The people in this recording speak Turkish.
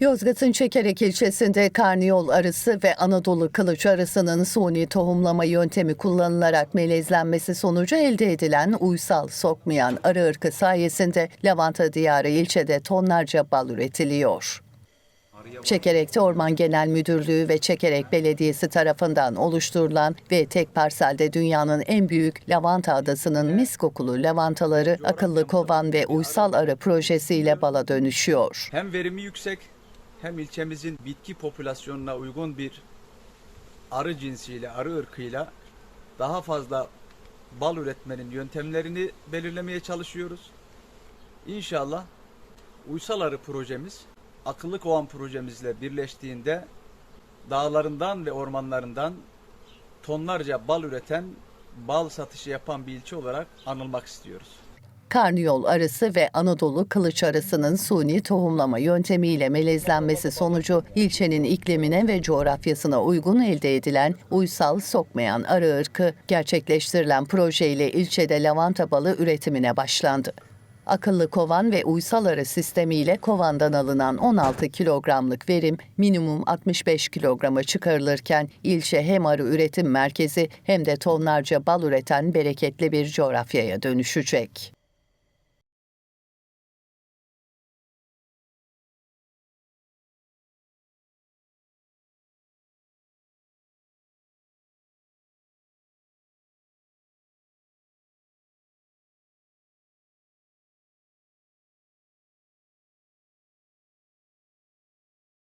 Yozgat'ın Çekerek ilçesinde karniyol arısı ve Anadolu kılıç arısının suni tohumlama yöntemi kullanılarak melezlenmesi sonucu elde edilen uysal sokmayan arı ırkı sayesinde Lavanta Diyarı ilçede tonlarca bal üretiliyor. Çekerek'te Orman Genel Müdürlüğü ve Çekerek Belediyesi tarafından oluşturulan ve tek parselde dünyanın en büyük lavanta adasının mis kokulu lavantaları akıllı kovan ve uysal arı projesiyle bala dönüşüyor. Hem verimi yüksek hem ilçemizin bitki popülasyonuna uygun bir arı cinsiyle, arı ırkıyla daha fazla bal üretmenin yöntemlerini belirlemeye çalışıyoruz. İnşallah uysal arı projemiz akıllı kovan projemizle birleştiğinde dağlarından ve ormanlarından tonlarca bal üreten, bal satışı yapan bir ilçe olarak anılmak istiyoruz. Karniyol arısı ve Anadolu kılıç arısının suni tohumlama yöntemiyle melezlenmesi sonucu ilçenin iklimine ve coğrafyasına uygun elde edilen uysal sokmayan arı ırkı gerçekleştirilen projeyle ilçede lavanta balı üretimine başlandı. Akıllı kovan ve uysal arı sistemiyle kovandan alınan 16 kilogramlık verim minimum 65 kilograma çıkarılırken ilçe hem arı üretim merkezi hem de tonlarca bal üreten bereketli bir coğrafyaya dönüşecek.